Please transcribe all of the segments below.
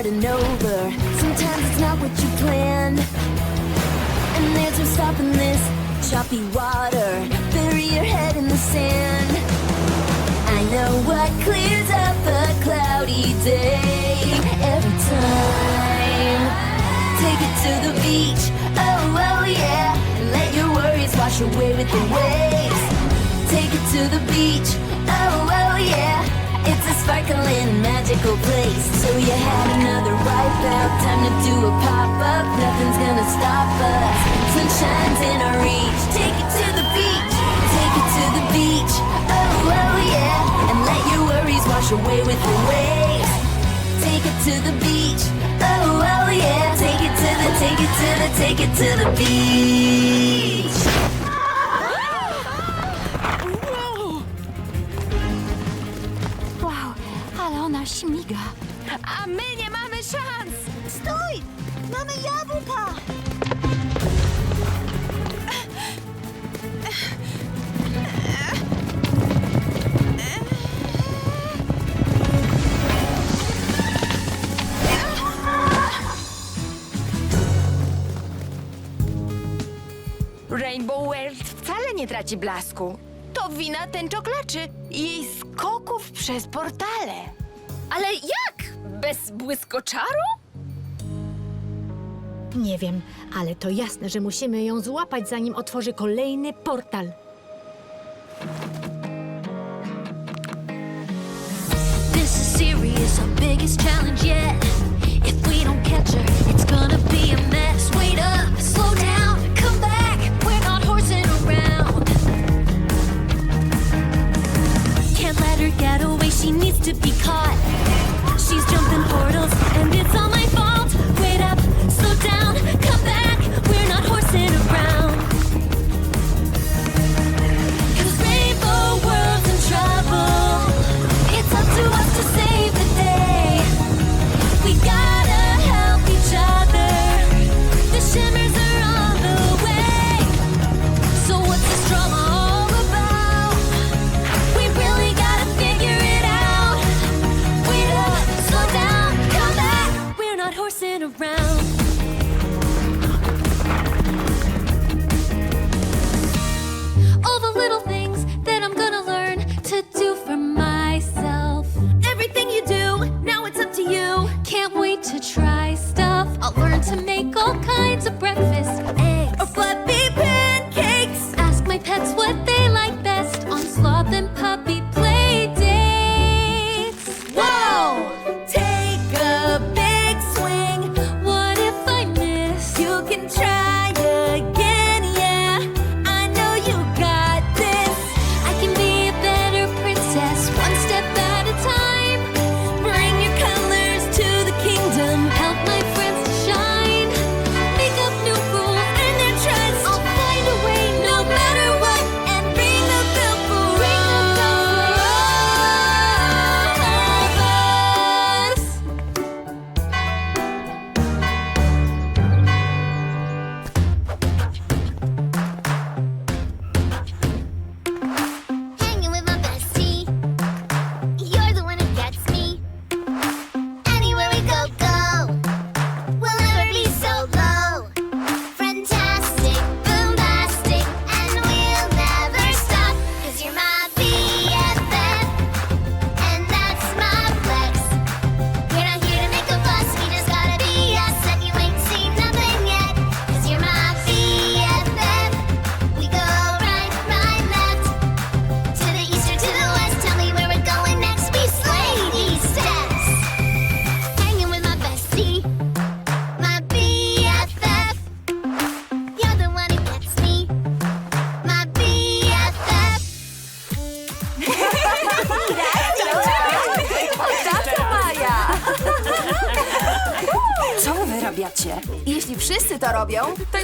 starting over. Sometimes it's not what you planned. And there's no stopping this choppy water. Bury your head in the sand. I know what clears up a cloudy day every time. Take it to the beach, oh, oh yeah. And let your worries wash away with the waves. Take it to the beach, oh, oh yeah. It's a sparkling, magical place. So you had another wipe out, time to do a pop up. Nothing's gonna stop us. Sunshine's in our reach. Take it to the beach, take it to the beach, oh, oh yeah. And let your worries wash away with the waves. Take it to the beach. Oh, oh yeah. Take it to the, take it to the, take it to the beach. Śmiga. A my nie mamy szans! Stój! Mamy jabłka! Rainbow World wcale nie traci blasku. To wina tęczoklaczy i jej skoków przez portale. Ale jak? Bez błyskoczaru? Nie wiem, ale to jasne, że musimy ją złapać, zanim otworzy kolejny portal. This is serious, our biggest challenge yet. If we don't catch her, it's gonna be a mess. Wait up, slow down,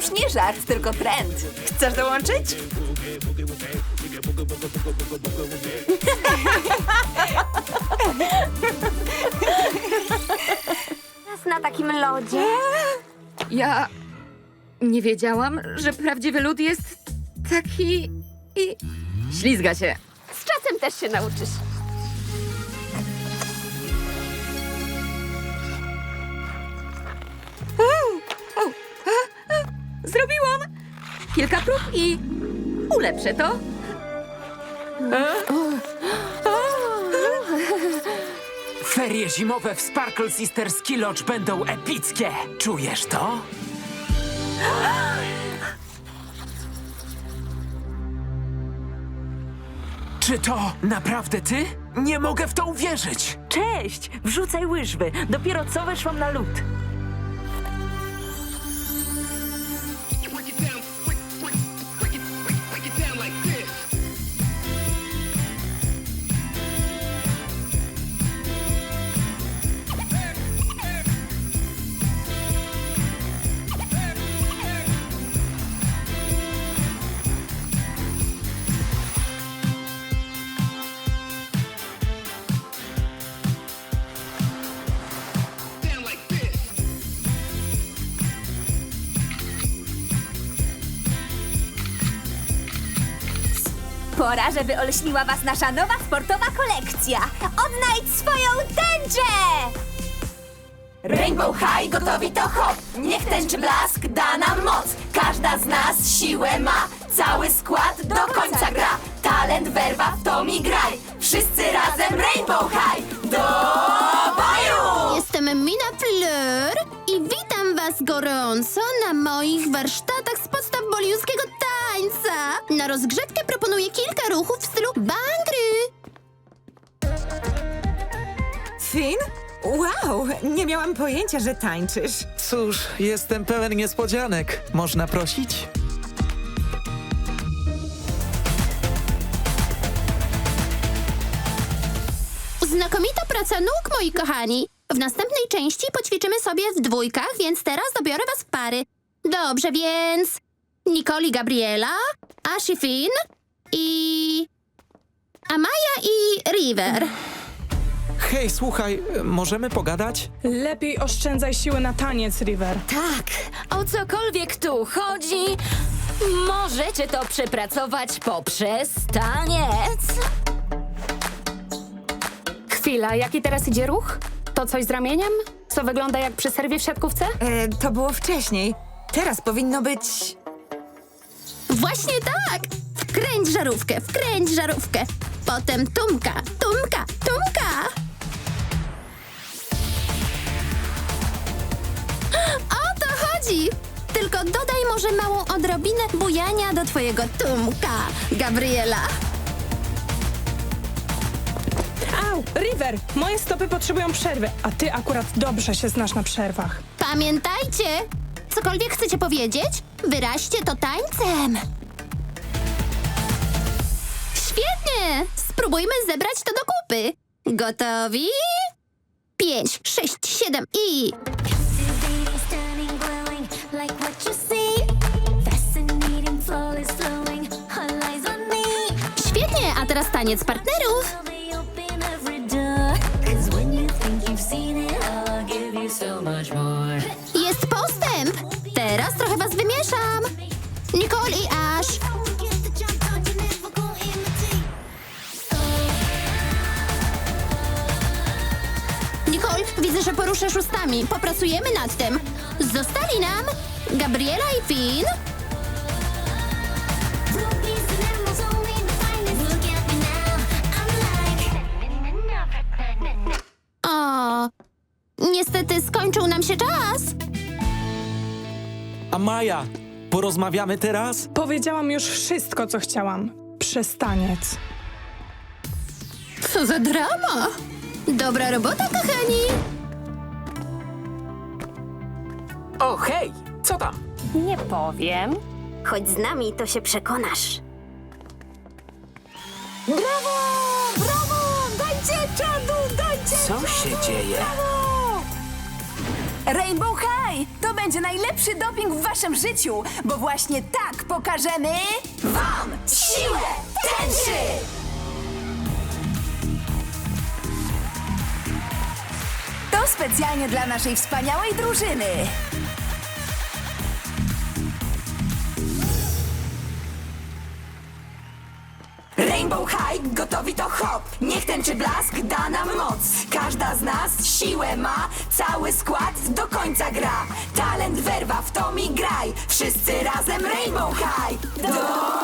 już nie żart, tylko trend. Chcesz dołączyć? Na takim lodzie. Ja nie wiedziałam, że prawdziwy lód jest taki i ślizga się. Z czasem też się nauczysz. Zrobiłam! Kilka prób i ulepszę to. Ferie zimowe w Sparkle Sister Ski Lodge będą epickie. Czujesz to? Czy to naprawdę ty? Nie mogę w to uwierzyć. Cześć! Wrzucaj łyżwy. Dopiero co weszłam na lód. Pora, żeby olśniła was nasza nowa sportowa kolekcja. Odnajdź swoją tęczę! Rainbow High gotowi to hop! Niech tęczy blask da nam moc! Każda z nas siłę ma! Cały skład do końca gra! Talent, werwa, w to mi graj! Wszyscy razem Rainbow High! Do boju! Jestem Mina Fleur i witam Was gorąco na moich warsztatach z podstaw boliuskiego tańca. Na rozgrzewkę proponuję kilka ruchów w stylu bangry. Finn? Wow, nie miałam pojęcia, że tańczysz. Cóż, jestem pełen niespodzianek. Można prosić? Znakomita praca nóg, moi kochani. W następnej części poćwiczymy sobie w dwójkach, więc teraz dobiorę was w pary. Dobrze, więc... Nicole i Gabriela, Ash i Finn i... Amaya i River. Hej, słuchaj, możemy pogadać? Lepiej oszczędzaj siły na taniec, River. Tak, o cokolwiek tu chodzi, możecie to przepracować poprzez taniec. Chwila, jaki teraz idzie ruch? To coś z ramieniem? Co wygląda jak przy serwie w siatkówce? E, to było wcześniej. Teraz powinno być... Właśnie tak! Wkręć żarówkę, wkręć żarówkę. Potem tumka, tumka, tumka. O to chodzi! Tylko dodaj może małą odrobinę bujania do twojego tumka, Gabriela. Au, River, moje stopy potrzebują przerwy, a ty akurat dobrze się znasz na przerwach. Pamiętajcie, cokolwiek chcecie powiedzieć, wyraźcie to tańcem. Świetnie! Spróbujmy zebrać to do kupy. Gotowi? Pięć, sześć, siedem i... Świetnie, a teraz taniec partnerów. So much more. Postęp. Teraz trochę was wymieszam. Nicole i Ash. Nicole, widzę, że poruszasz ustami. Popracujemy nad tym. Zostali nam Gabriela i Finn, O, niestety skończył nam się czas. A Maja, porozmawiamy teraz? Powiedziałam już wszystko, co chciałam. Przez taniec. Co za drama. Dobra robota, kochani. O, hej! Co tam? Nie powiem. Chodź z nami, to się przekonasz. Co się dzieje? Rainbow High! To będzie najlepszy doping w waszym życiu, bo właśnie tak pokażemy wam siłę tęczy! To specjalnie dla naszej wspaniałej drużyny. High, gotowi to hop! Niech tęczy blask da nam moc! Każda z nas siłę ma, cały skład do końca gra. Talent, werwa, w to mi graj. Wszyscy razem Rainbow High. Do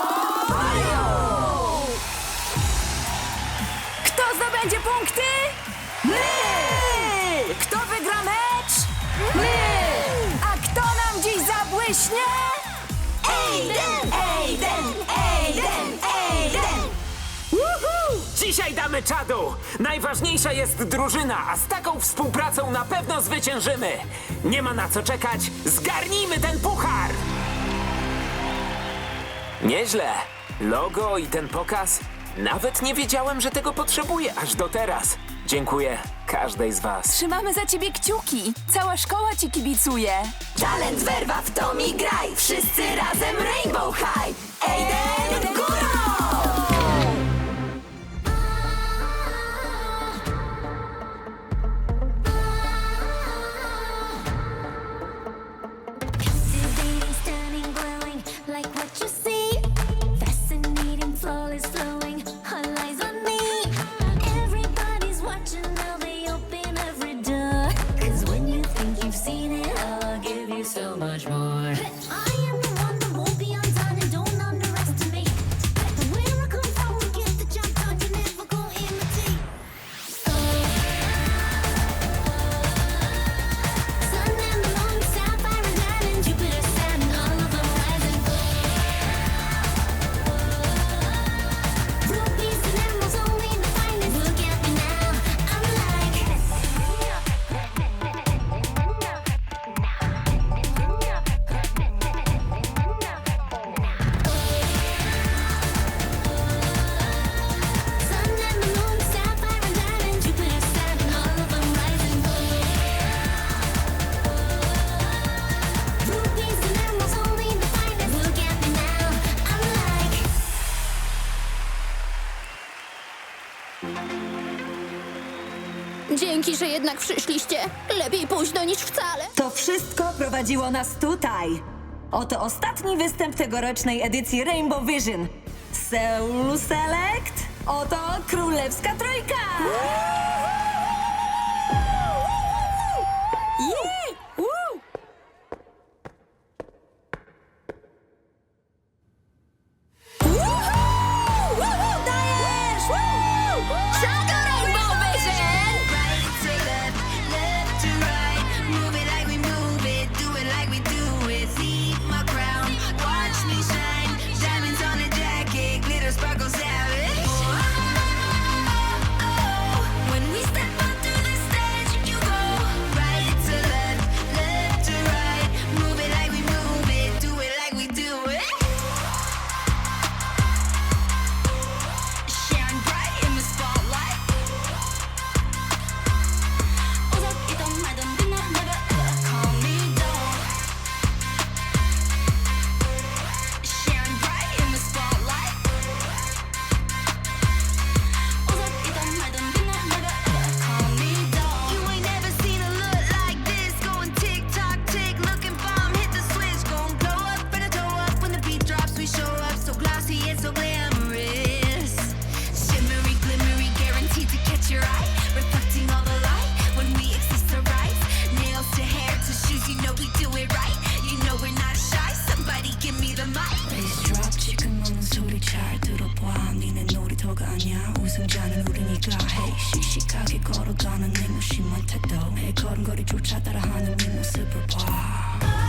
Dzisiaj damy czadu! Najważniejsza jest drużyna, a z taką współpracą na pewno zwyciężymy! Nie ma na co czekać, zgarnijmy ten puchar! Nieźle. Logo i ten pokaz. Nawet nie wiedziałem, że tego potrzebuję aż do teraz. Dziękuję każdej z was. Trzymamy za ciebie kciuki. Cała szkoła ci kibicuje. Talent, werwa, w to mi graj. Wszyscy razem Rainbow High. Że jednak przyszliście. Lepiej późno niż wcale. To wszystko prowadziło nas tutaj. Oto ostatni występ tegorocznej edycji Rainbow Vision. Seoul Select. Oto królewska trójka. 씩씩하게 걸어가는 내 무심한 태도 내 걸음걸이조차 따라하는 네 모습을 봐